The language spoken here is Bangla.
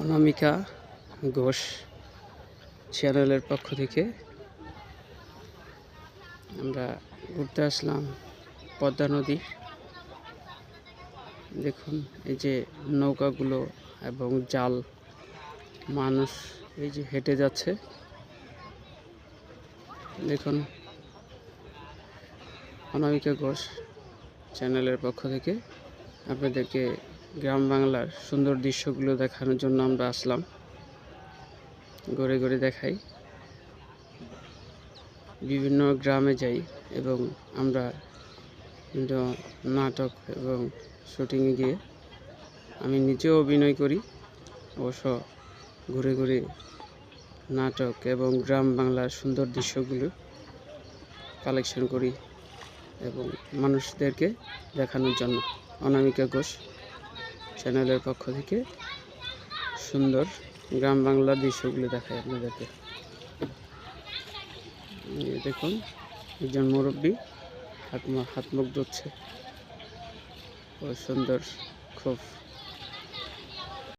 অনামিকা ঘোষ চ্যানেলের পক্ষ থেকে আমরা ঘুরতে আসলাম পদ্মা নদী। দেখুন, এই যে নৌকাগুলো এবং জাল, মানুষ এই যে হেঁটে যাচ্ছে। দেখুন, অনামিকা ঘোষ চ্যানেলের পক্ষ থেকে আপনাদেরকে গ্রাম বাংলার সুন্দর দৃশ্যগুলো দেখানোর জন্য আমরা আসলাম। ঘুরে ঘুরে দেখাই। বিভিন্ন গ্রামে যাই এবং আমরা নাটক এবং শুটিংয়ে গিয়ে আমি নিজেও অভিনয় করি। অবশ্য ঘুরে ঘুরে নাটক এবং গ্রাম বাংলার সুন্দর দৃশ্যগুলো কালেকশন করি এবং মানুষদেরকে দেখানোর জন্য। অনামিকা ঘোষ। চ্যানেলের পক্ষ থেকে সুন্দর গ্রাম বাংলার দৃশ্যগুলো দেখায় আপনাদেরকে। দেখুন, একজন মুরব্বী হাত হাত মুখ ধরছে ও সুন্দর, খুব